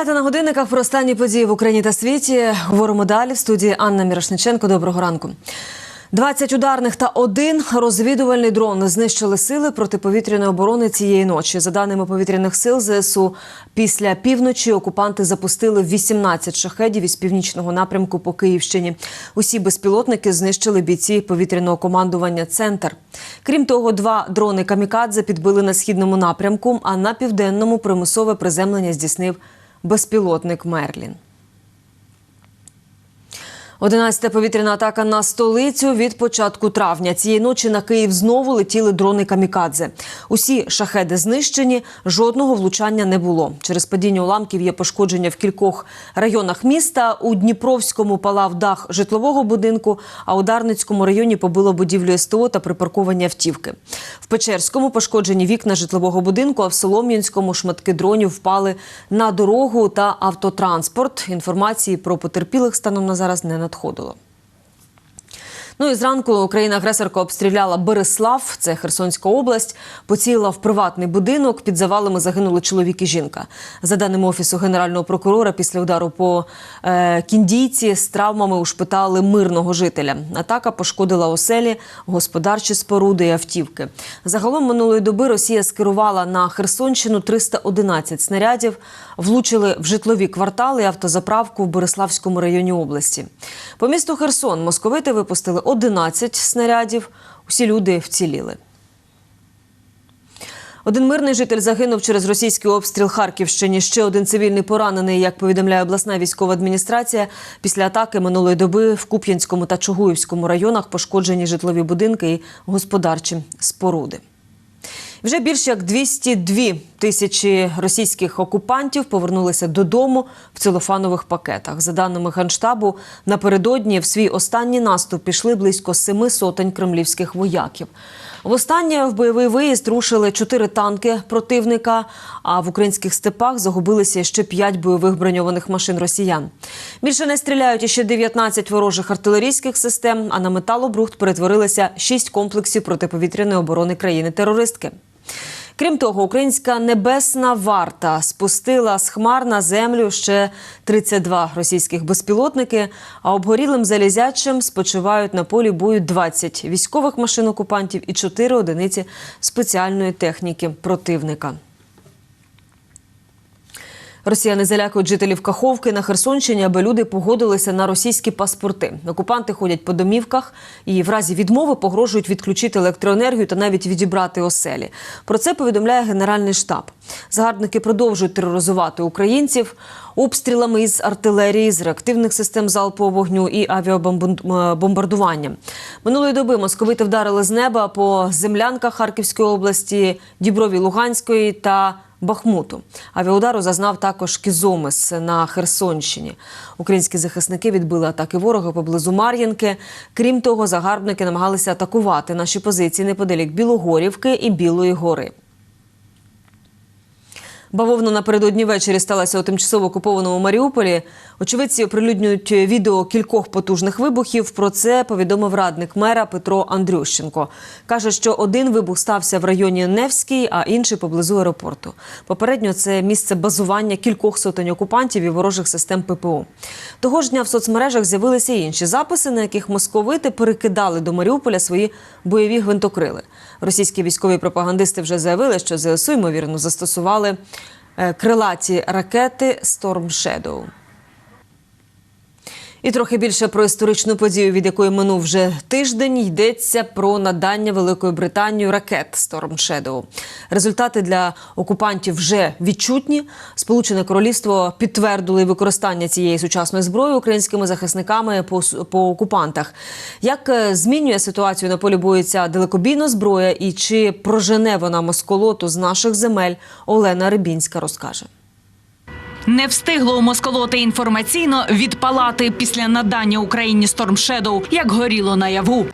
Дев'ята на годинниках про останні події в Україні та світі. Говоримо далі в студії Анна Мірошниченко. Доброго ранку. 20 ударних та один розвідувальний дрон знищили сили протиповітряної оборони цієї ночі. За даними повітряних сил ЗСУ, після півночі окупанти запустили 18 шахедів із північного напрямку по Київщині. Усі безпілотники знищили бійці повітряного командування Центр. Крім того, два дрони камікадзе підбили на східному напрямку, а на південному примусове приземлення здійснив безпілотник Мерлін. Одинадцята повітряна атака на столицю від початку травня. Цієї ночі на Київ знову летіли дрони камікадзе. Усі шахеди знищені, жодного влучання не було. Через падіння уламків є пошкодження в кількох районах міста. У Дніпровському палав дах житлового будинку, а у Дарницькому районі побило будівлю СТО та припарковані автівки. В Печерському пошкоджені вікна житлового будинку, а в Солом'янському шматки дронів впали на дорогу та автотранспорт. Інформації про потерпілих станом на зараз не 获得。Ну і зранку Україна-агресорка обстріляла Береслав, це Херсонська область, поцілила в приватний будинок. Під завалами загинули чоловік і жінка. За даними офісу генерального прокурора, після удару по е, кіндійці з травмами ушпитали мирного жителя. Атака пошкодила оселі, господарчі споруди і автівки. Загалом минулої доби Росія скерувала на Херсонщину 311 снарядів, влучили в житлові квартали автозаправку в Береславському районі області. По місту Херсон московити випустили 11 снарядів. Усі люди вціліли. Один мирний житель загинув через російський обстріл Харківщині. Ще один цивільний поранений, як повідомляє обласна військова адміністрація. Після атаки минулої доби в Куп'янському та Чугуївському районах пошкоджені житлові будинки і господарчі споруди. Вже більш як 202 тисячі російських окупантів повернулися додому в целофанових пакетах. За даними Генштабу, напередодні в свій останній наступ пішли близько семи сотень кремлівських вояків. Востаннє в бойовий виїзд рушили чотири танки противника. А в українських степах загубилися ще п'ять бойових броньованих машин росіян. Більше не стріляють іще 19 ворожих артилерійських систем. А на металобрухт перетворилися шість комплексів протиповітряної оборони країни-терористки. Крім того, українська небесна варта спустила з хмар на землю ще 32 російських безпілотники. А обгорілим залізячим спочивають на полі бою 20 військових машин окупантів і 4 одиниці спеціальної техніки противника. Росіяни залякують жителів Каховки на Херсонщині, аби люди погодилися на російські паспорти. Окупанти ходять по домівках і в разі відмови погрожують відключити електроенергію та навіть відібрати оселі. Про це повідомляє Генеральний штаб. Загарбники продовжують тероризувати українців обстрілами із артилерії, з реактивних систем залпового вогню і авіабомбардуванням. Минулої доби московити вдарили з неба по землянках Харківської області, Діброві Луганської та Бахмуту. Авіаудару зазнав також Кізомис на Херсонщині. Українські захисники відбили атаки ворога поблизу Мар'їнки. Крім того, загарбники намагалися атакувати наші позиції неподалік Білогорівки і Білої гори. Бавовна напередодні ввечері сталася у тимчасово окупованому Маріуполі. Очевидці оприлюднюють відео кількох потужних вибухів. Про це повідомив радник мера Петро Андрющенко. Каже, що один вибух стався в районі Невський, а інший поблизу аеропорту. Попередньо це місце базування кількох сотень окупантів і ворожих систем ППО. Того ж дня в соцмережах з'явилися інші записи, на яких московити перекидали до Маріуполя свої бойові гвинтокрили. Російські військові пропагандисти вже заявили, що ЗСУ ймовірно застосували крилаті ракети Storm Shadow. І трохи більше про історичну подію, від якої минув вже тиждень, йдеться про надання Великою Британією ракет Storm Shadow. Результати для окупантів вже відчутні. Сполучене Королівство підтвердило використання цієї сучасної зброї українськими захисниками по, по окупантах. Як е, змінює ситуацію на полі бою ця далекобійна зброя і чи прожене вона москолоту з наших земель? Олена Рибінська розкаже. Не встигло у москолоти інформаційно відпалати після надання Україні Shadow, як горіло наяву.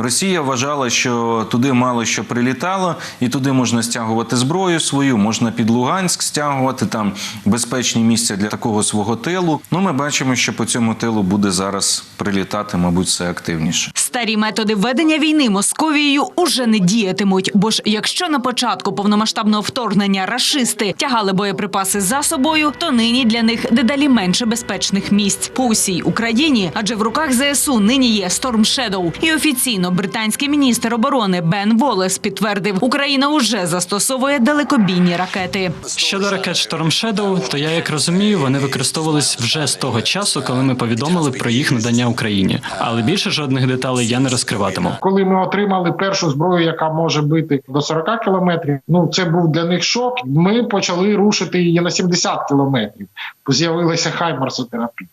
Росія вважала, що туди мало що прилітало, і туди можна стягувати зброю свою, можна під Луганськ стягувати там безпечні місця для такого свого тилу. Ну, ми бачимо, що по цьому тилу буде зараз прилітати, мабуть, все активніше. Старі методи ведення війни Московією уже не діятимуть. Бо ж якщо на початку повномасштабного вторгнення рашисти тягали боєприпаси за собою, то нині для них дедалі менше безпечних місць по усій Україні. Адже в руках ЗСУ нині є Storm Shadow. І офіційно британський міністр оборони Бен Волес підтвердив, Україна уже застосовує далекобійні ракети. Щодо ракет Storm Shadow, то я як розумію, вони використовувались вже з того часу, коли ми повідомили про їх надання Україні. Але більше жодних деталей я не розкриватиму. Коли ми отримали першу зброю, яка може бити до 40 кілометрів, ну це був для них шок. Ми почали рушити її на 70 кілометрів. З'явилася хаймарсотерапія.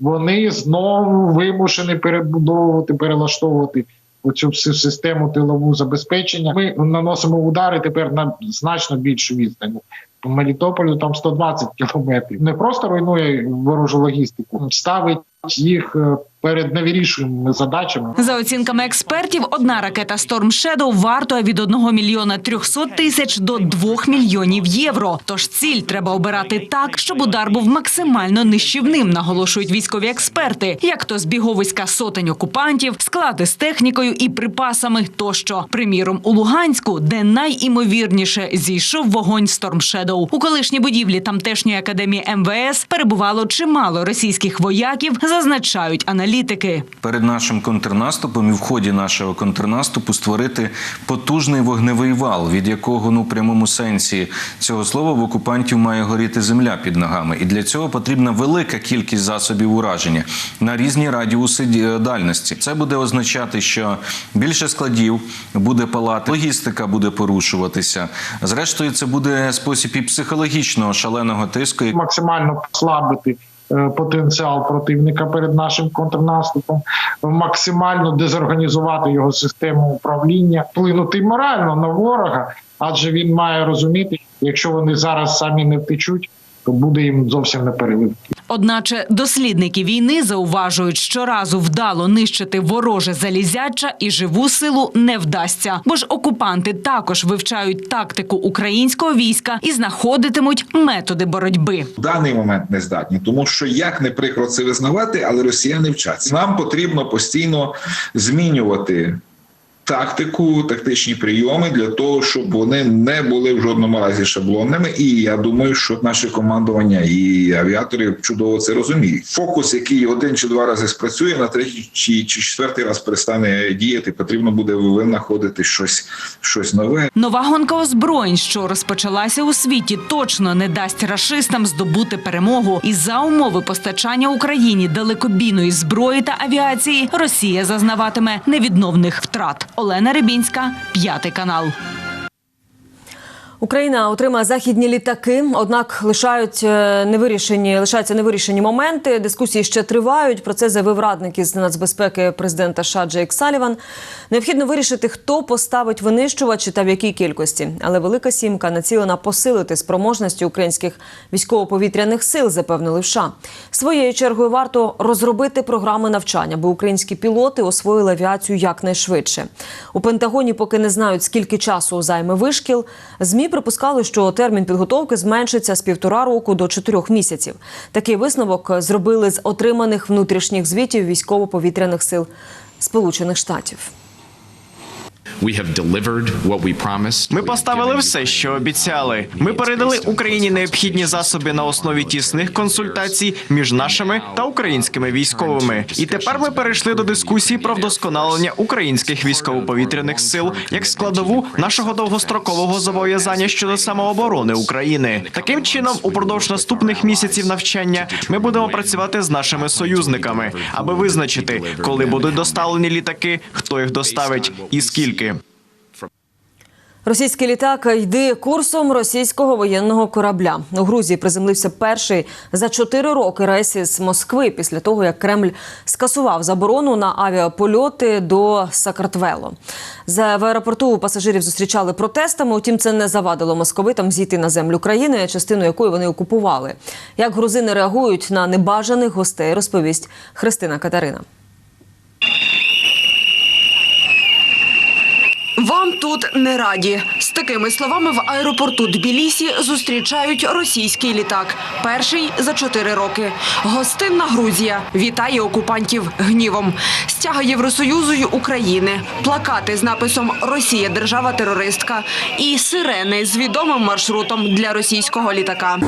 Вони знову вимушені перебудовувати, перелаштовувати оцю всю систему тилову забезпечення. Ми наносимо удари тепер на значно більшу відстань. По Мелітополю там 120 кілометрів. Не просто руйнує ворожу логістику, ставить їх е, перед невирішуємими задачами. За оцінками експертів, одна ракета Storm Shadow вартує від 1 мільйона 300 тисяч до 2 мільйонів євро. Тож ціль треба обирати так, щоб удар був максимально нищівним, наголошують військові експерти, як то збіговиська сотень окупантів, склади з технікою і припасами тощо. Приміром, у Луганську, де найімовірніше зійшов вогонь Storm Shadow. У колишній будівлі тамтешньої академії МВС перебувало чимало російських вояків, зазначають аналітики. Перед нашим контрнаступом і в ході нашого контрнаступу створити потужний вогневий вал, від якого ну в прямому сенсі цього слова в окупантів має горіти земля під ногами. І для цього потрібна велика кількість засобів ураження на різні радіуси дальності. Це буде означати, що більше складів буде палати, логістика буде порушуватися. Зрештою, це буде спосіб і психологічного шаленого тиску. максимально послабити е, потенціал противника перед нашим контрнаступом, максимально дезорганізувати його систему управління, вплинути морально на ворога, адже він має розуміти, якщо вони зараз самі не втечуть, то буде їм зовсім не переливки. Одначе дослідники війни зауважують, що разу вдало нищити вороже залізяча і живу силу не вдасться, бо ж окупанти також вивчають тактику українського війська і знаходитимуть методи боротьби. в даний момент не здатні, тому що як не прикро це визнавати, але росіяни вчаться. Нам потрібно постійно змінювати. Тактику, тактичні прийоми для того, щоб вони не були в жодному разі шаблонними. І я думаю, що наше командування і авіатори чудово це розуміють. Фокус, який один чи два рази спрацює, на третій чи, четвертий раз перестане діяти. Потрібно буде винаходити щось, щось нове. Нова гонка озброєнь, що розпочалася у світі, точно не дасть рашистам здобути перемогу. І за умови постачання Україні далекобійної зброї та авіації Росія зазнаватиме невідновних втрат. Олена Рибінська, п'ятий канал. Україна отримає західні літаки, однак лишають е, невирішені, лишаються невирішені моменти. Дискусії ще тривають. Про це заявив радник із нацбезпеки президента США Джейк Саліван. Необхідно вирішити, хто поставить винищувачі та в якій кількості. Але велика сімка націлена посилити спроможності українських військово-повітряних сил, запевнили в США. Своєю чергою варто розробити програми навчання, аби українські пілоти освоїли авіацію якнайшвидше. У Пентагоні поки не знають, скільки часу займе вишкіл. Змі припускали, що термін підготовки зменшиться з півтора року до чотирьох місяців. Такий висновок зробили з отриманих внутрішніх звітів військово-повітряних сил Сполучених Штатів. Ми поставили все, що обіцяли. Ми передали Україні необхідні засоби на основі тісних консультацій між нашими та українськими військовими. І тепер ми перейшли до дискусії про вдосконалення українських військово-повітряних сил як складову нашого довгострокового зобов'язання щодо самооборони України. Таким чином, упродовж наступних місяців навчання ми будемо працювати з нашими союзниками, аби визначити, коли будуть доставлені літаки, хто їх доставить і скільки. Російський літак йде курсом російського воєнного корабля. У Грузії приземлився перший за чотири роки рейс із Москви після того, як Кремль скасував заборону на авіапольоти до Сакартвело. За в аеропорту пасажирів зустрічали протестами. Утім, це не завадило московитам зійти на землю країни, частину якої вони окупували. Як грузини реагують на небажаних гостей, розповість Христина Катерина. Тут не раді. З такими словами в аеропорту Тбілісі зустрічають російський літак. Перший за чотири роки. Гостинна Грузія вітає окупантів гнівом. Стяга Євросоюзу й України, плакати з написом Росія держава терористка і сирени з відомим маршрутом для російського літака.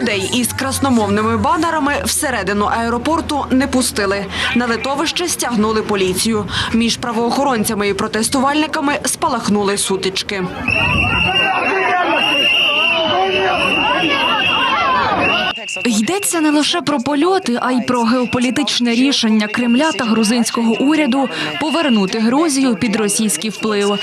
Людей із красномовними банерами всередину аеропорту не пустили. На литовище стягнули поліцію. Між правоохоронцями і протестувальниками спалахнули сутички. Йдеться не лише про польоти, а й про геополітичне рішення Кремля та грузинського уряду повернути Грузію під російський вплив.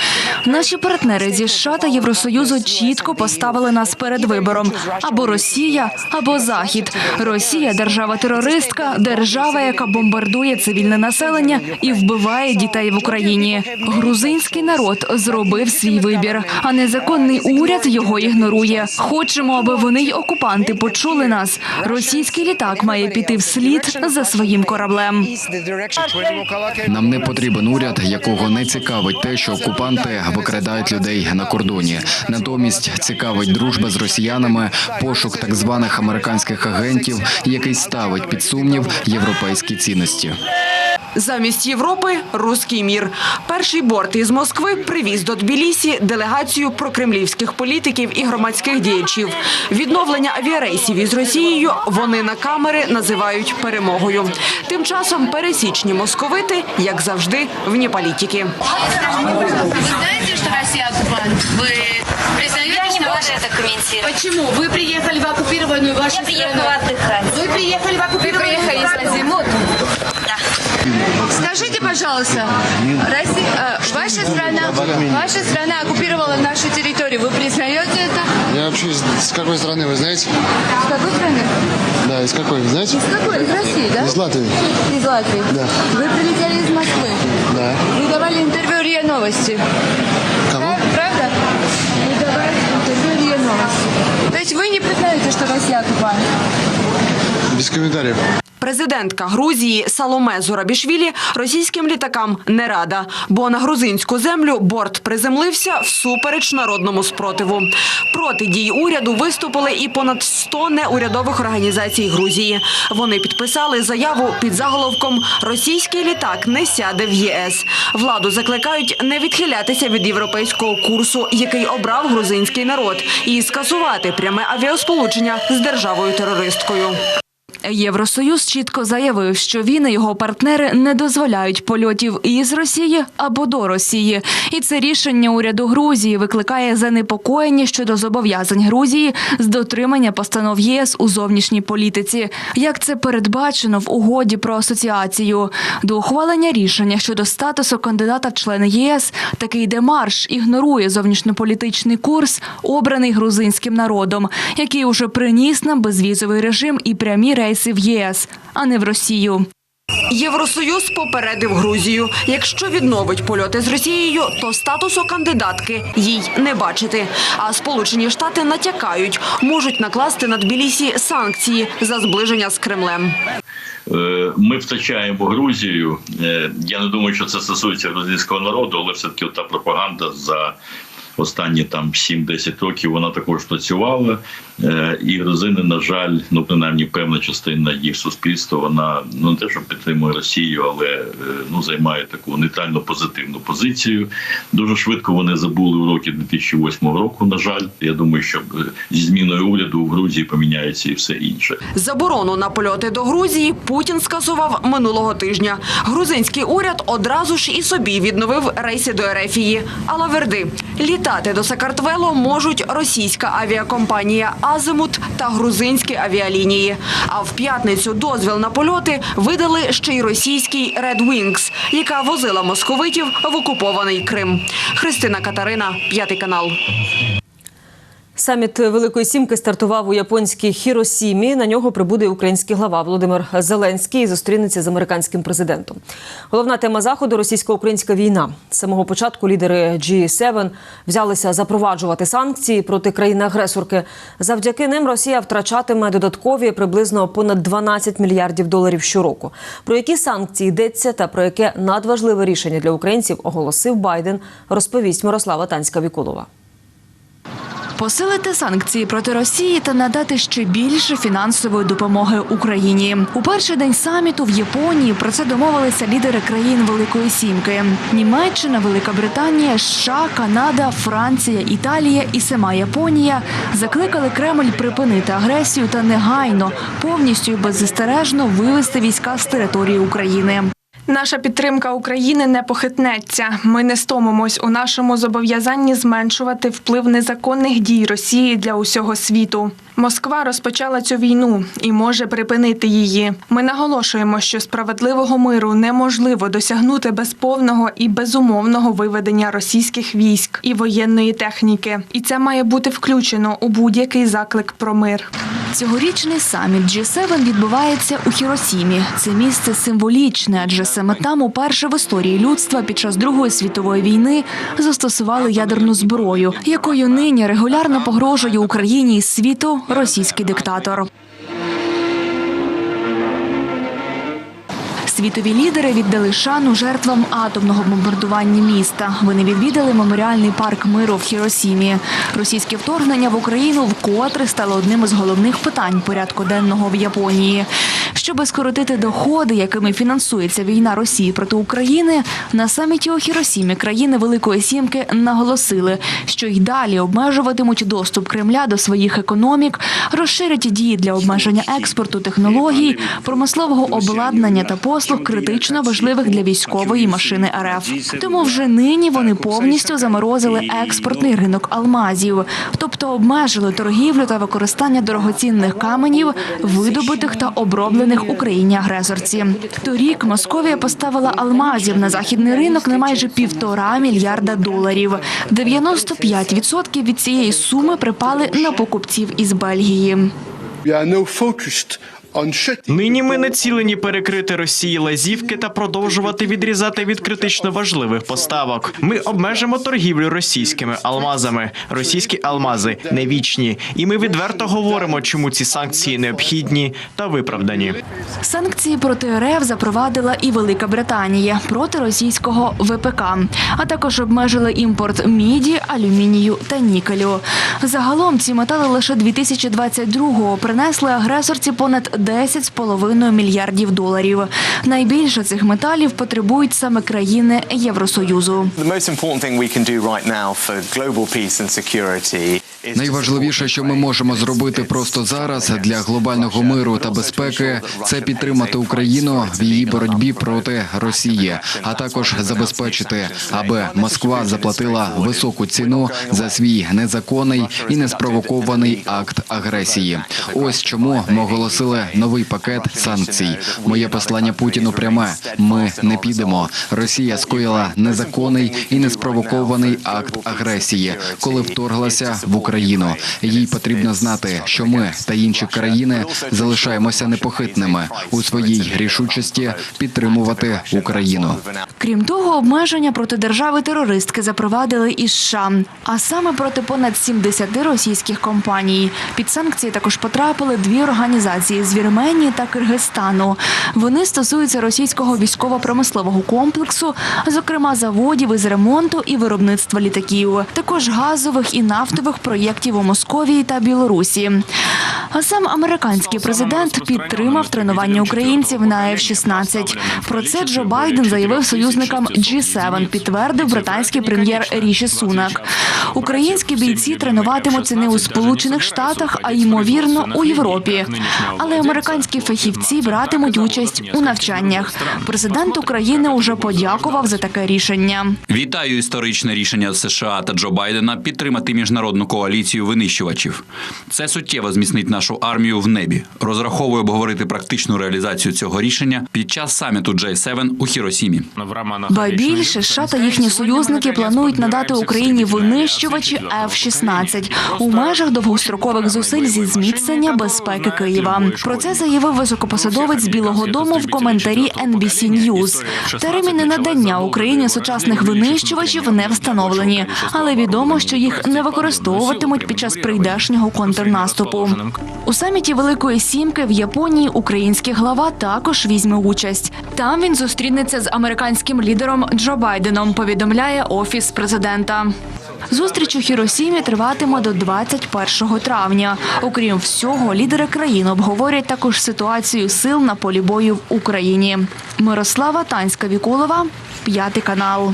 Наші партнери зі США та Євросоюзу чітко поставили нас перед вибором: або Росія, або Захід. Росія держава терористка, держава, яка бомбардує цивільне населення і вбиває дітей в Україні. Грузинський народ зробив свій вибір, а незаконний уряд його ігнорує. Хочемо, аби вони й окупанти почули нас. Російський літак має піти вслід за своїм кораблем. Нам не потрібен уряд, якого не цікавить те, що окупанти викрадають людей на кордоні. Натомість цікавить дружба з росіянами, пошук так званих американських агентів, який ставить під сумнів європейські цінності. Замість Європи руський мір. Перший борт із Москви привіз до Тбілісі делегацію прокремлівських політиків і громадських діячів. Відновлення авіарейсів із Росією вони на камери називають перемогою. Тим часом пересічні московити, як завжди, вні політики. Вы знаете, что Россия оккупант? Вы признаете, Я не что буду это комментировать. Почему? Вы приехали в оккупированную вашу Я приехала страну. отдыхать. Вы приехали в оккупированную страну. Скажите, пожалуйста, Россия, э, ваша страна, ваша страна оккупировала нашу территорию. Вы признаете это? Я вообще из, с какой страны, вы знаете? С какой страны? Да, из какой, вы знаете? Из какой? Из России, да? Из Латвии. Из Латвии. Да. Вы прилетели из Москвы. Да. Вы давали интервью РИА Новости. Кому? Прав- Правда? Вы давали интервью РИА Новости. То есть вы не признаете, что Россия оккупант? Без комментариев. Президентка Грузії Саломе Зурабішвілі російським літакам не рада, бо на грузинську землю борт приземлився всупереч народному спротиву. Проти дій уряду виступили і понад 100 неурядових організацій Грузії. Вони підписали заяву під заголовком Російський літак не сяде в ЄС. Владу закликають не відхилятися від європейського курсу, який обрав грузинський народ, і скасувати пряме авіасполучення з державою терористкою. Євросоюз чітко заявив, що він і його партнери не дозволяють польотів із Росії або до Росії. І це рішення уряду Грузії викликає занепокоєння щодо зобов'язань Грузії з дотримання постанов ЄС у зовнішній політиці, як це передбачено в угоді про асоціацію. До ухвалення рішення щодо статусу кандидата в члени ЄС такий демарш ігнорує зовнішньополітичний курс, обраний грузинським народом, який уже приніс нам безвізовий режим і прямі рейси в ЄС, а не в Росію. Євросоюз попередив Грузію. Якщо відновить польоти з Росією, то статусу кандидатки їй не бачити. А Сполучені Штати натякають, можуть накласти на Тбілісі санкції за зближення з Кремлем. Е, Ми втрачаємо Грузію. Е, Я не думаю, що це стосується грузинського народу, але все таки та пропаганда за останні там 7-10 років вона також працювала. Е, І грузини, на жаль, ну принаймні певна частина їх суспільства, вона ну не те, що підтримує Росію, але е, ну займає таку нейтрально позитивну позицію. Дуже швидко вони забули уроки 2008 року. На жаль, я думаю, що е, зі зміною уряду в Грузії поміняється і все інше. Заборону на польоти до Грузії Путін скасував минулого тижня. Грузинський уряд одразу ж і собі відновив рейси до Ерефії. Алаверди. Літати до Сакартвело можуть російська авіакомпанія Азимут та грузинські авіалінії. А в п'ятницю дозвіл на польоти видали ще й російський Red Wings, яка возила московитів в окупований Крим. Христина Катерина, п'ятий канал. Саміт Великої Сімки стартував у японській Хіросімі. На нього прибуде український глава Володимир Зеленський і зустрінеться з американським президентом. Головна тема заходу російсько-українська війна. З самого початку лідери G7 взялися запроваджувати санкції проти країни-агресорки. Завдяки ним Росія втрачатиме додаткові приблизно понад 12 мільярдів доларів щороку. Про які санкції йдеться та про яке надважливе рішення для українців оголосив Байден, розповість Мирослава Танська-Вікулова. Посилити санкції проти Росії та надати ще більше фінансової допомоги Україні. У перший день саміту в Японії про це домовилися лідери країн Великої Сімки: Німеччина, Велика Британія, США, Канада, Франція, Італія і сама Японія закликали Кремль припинити агресію та негайно повністю беззастережно вивести війська з території України. Наша підтримка України не похитнеться. Ми не стомимось у нашому зобов'язанні зменшувати вплив незаконних дій Росії для усього світу. Москва розпочала цю війну і може припинити її. Ми наголошуємо, що справедливого миру неможливо досягнути без повного і безумовного виведення російських військ і воєнної техніки. І це має бути включено у будь-який заклик про мир. Цьогорічний саміт G7 відбувається у Хіросімі. Це місце символічне, адже саме там уперше в історії людства під час Другої світової війни застосували ядерну зброю, якою нині регулярно погрожує Україні і світу російський диктатор. Світові лідери віддали шану жертвам атомного бомбардування міста. Вони відвідали меморіальний парк миру в Хіросімі. Російське вторгнення в Україну вкотре стало одним із головних питань порядку денного в Японії. Щоби скоротити доходи, якими фінансується війна Росії проти України, на саміті у Хіросімі країни Великої Сімки наголосили, що й далі обмежуватимуть доступ Кремля до своїх економік, розширять дії для обмеження експорту технологій, промислового обладнання та послуг критично важливих для військової машини РФ. Тому вже нині вони повністю заморозили експортний ринок алмазів, тобто обмежили торгівлю та використання дорогоцінних каменів, видобутих та оброблених Україні агресорці. Торік Московія поставила алмазів на західний ринок на майже півтора мільярда доларів. 95% від цієї суми припали на покупців із Бельгії. Нині ми націлені перекрити Росії лазівки та продовжувати відрізати від критично важливих поставок. Ми обмежимо торгівлю російськими алмазами. Російські алмази не вічні, і ми відверто говоримо, чому ці санкції необхідні та виправдані. Санкції проти РФ запровадила і Велика Британія проти російського ВПК, а також обмежили імпорт міді, алюмінію та нікелю. Загалом ці метали лише 2022-го принесли агресорці понад 10,5 мільярдів доларів. Найбільше цих металів потребують саме країни Євросоюзу. Найважливіше, що ми можемо зробити просто зараз для глобального миру та безпеки, це підтримати Україну в її боротьбі проти Росії, а також забезпечити, аби Москва заплатила високу ціну за свій незаконний і неспровокований акт агресії. Ось чому ми оголосили новий пакет санкцій. Моє послання Путіну пряме: ми не підемо. Росія скоїла незаконний і неспровокований акт агресії, коли вторглася в Україну. Їй потрібно знати, що ми та інші країни залишаємося непохитними у своїй рішучості підтримувати Україну. Крім того, обмеження проти держави-терористки запровадили і США, а саме проти понад 70 російських компаній. Під санкції також потрапили дві організації з Вірменії та Киргизстану. Вони стосуються російського військово-промислового комплексу, зокрема заводів із ремонту і виробництва літаків, також газових і нафтових проєктів у Московії та Білорусі. А сам американський президент підтримав тренування українців на F-16. Про це Джо Байден заявив союзникам G7, підтвердив британський прем'єр Ріші Сунак. Українські бійці тренуватимуться не у Сполучених Штатах, а ймовірно у Європі. Але американські фахівці братимуть участь у навчаннях. Президент України уже подякував за таке рішення. Вітаю історичне рішення США та Джо Байдена підтримати міжнародну коаліцію винищувачів. Це суттєво зміцнить нашу армію в небі. Розраховує обговорити практичну реалізацію цього рішення під час саміту J7 у Хіросімі. Ба більше США та їхні союзники планують надати Україні винищувачі F-16 у межах довгострокових зусиль зі зміцнення безпеки Києва. Про це заявив високопосадовець Білого Дому в коментарі NBC News. Терміни надання Україні сучасних винищувачів не встановлені, але відомо, що їх не використовуватимуть під час прийдешнього контрнаступу. У саміті Великої Сімки в Японії український глава також візьме участь. Там він зустрінеться з американським лідером Джо Байденом. Повідомляє офіс президента. Зустріч у Хіросімі триватиме до 21 травня. Окрім всього, лідери країн обговорять також ситуацію сил на полі бою в Україні. Мирослава Танська Вікулова, п'ятий канал.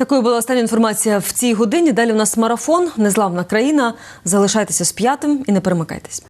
Такою була остання інформація в цій годині. Далі у нас марафон, незламна країна. Залишайтеся з п'ятим і не перемикайтесь.